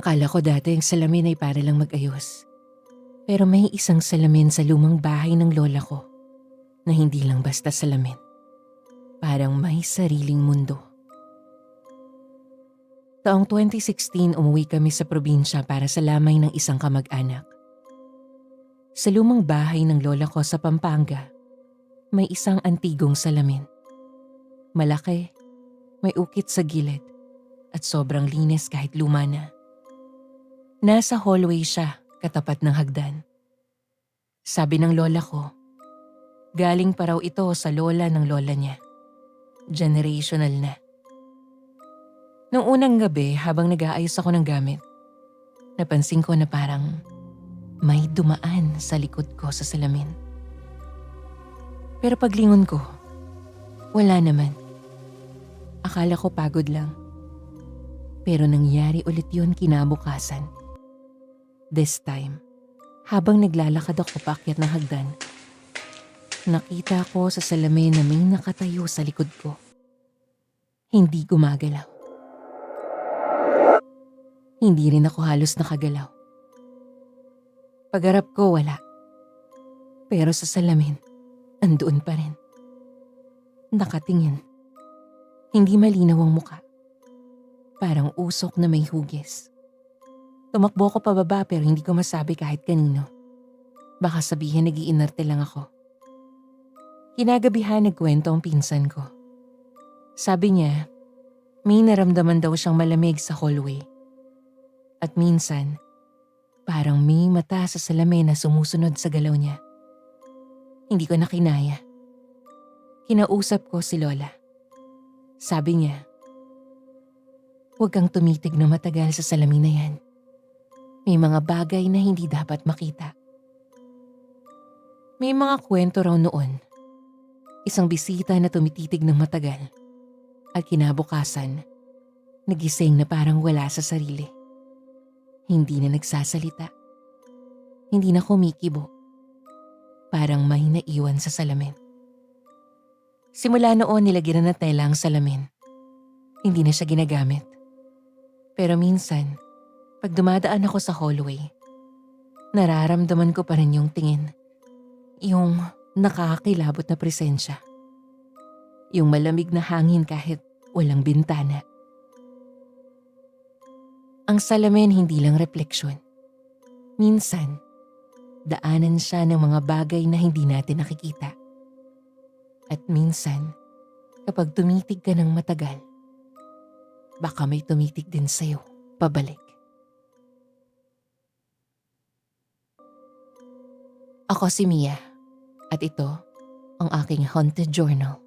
Akala ko dati ang salamin ay para lang mag-ayos. Pero may isang salamin sa lumang bahay ng lola ko na hindi lang basta salamin. Parang may sariling mundo. Taong 2016 umuwi kami sa probinsya para sa lamay ng isang kamag-anak. Sa lumang bahay ng lola ko sa Pampanga, may isang antigong salamin. Malaki, may ukit sa gilid, at sobrang linis kahit luma na. Nasa hallway siya, katapat ng hagdan. Sabi ng lola ko, galing pa raw ito sa lola ng lola niya. Generational na. Noong unang gabi habang nag-aayos ako ng gamit, napansin ko na parang may dumaan sa likod ko sa salamin. Pero paglingon ko, wala naman. Akala ko pagod lang. Pero nangyari ulit yun kinabukasan. This time, habang naglalakad ako paakyat ng hagdan, nakita ko sa salamin na may nakatayo sa likod ko. Hindi gumagalaw. Hindi rin ako halos nakagalaw. Pagharap ko wala. Pero sa salamin, andoon pa rin. Nakatingin. Hindi malinaw ang muka. Parang usok na may hugis. Tumakbo ko pababa pero hindi ko masabi kahit kanino. Baka sabihin nagiinarte lang ako. Kinagabihan nagkwento ang pinsan ko. Sabi niya, may naramdaman daw siyang malamig sa hallway. At minsan, parang may mata sa salamin na sumusunod sa galaw niya. Hindi ko na kinaya. Kinausap ko si Lola. Sabi niya, Huwag kang tumitig na matagal sa salamin na yan. May mga bagay na hindi dapat makita. May mga kwento raw noon. Isang bisita na tumititig ng matagal. At kinabukasan, nagising na parang wala sa sarili. Hindi na nagsasalita. Hindi na kumikibo. Parang may naiwan sa salamin. Simula noon nilagyan na ng tela ang salamin. Hindi na siya ginagamit. Pero minsan, pag dumadaan ako sa hallway, nararamdaman ko pa rin yung tingin. Yung nakakakilabot na presensya. Yung malamig na hangin kahit walang bintana. Ang salamin hindi lang refleksyon. Minsan, daanan siya ng mga bagay na hindi natin nakikita. At minsan, kapag tumitig ka ng matagal, baka may tumitig din sa'yo pabalik. Ako si Mia at ito ang aking haunted journal.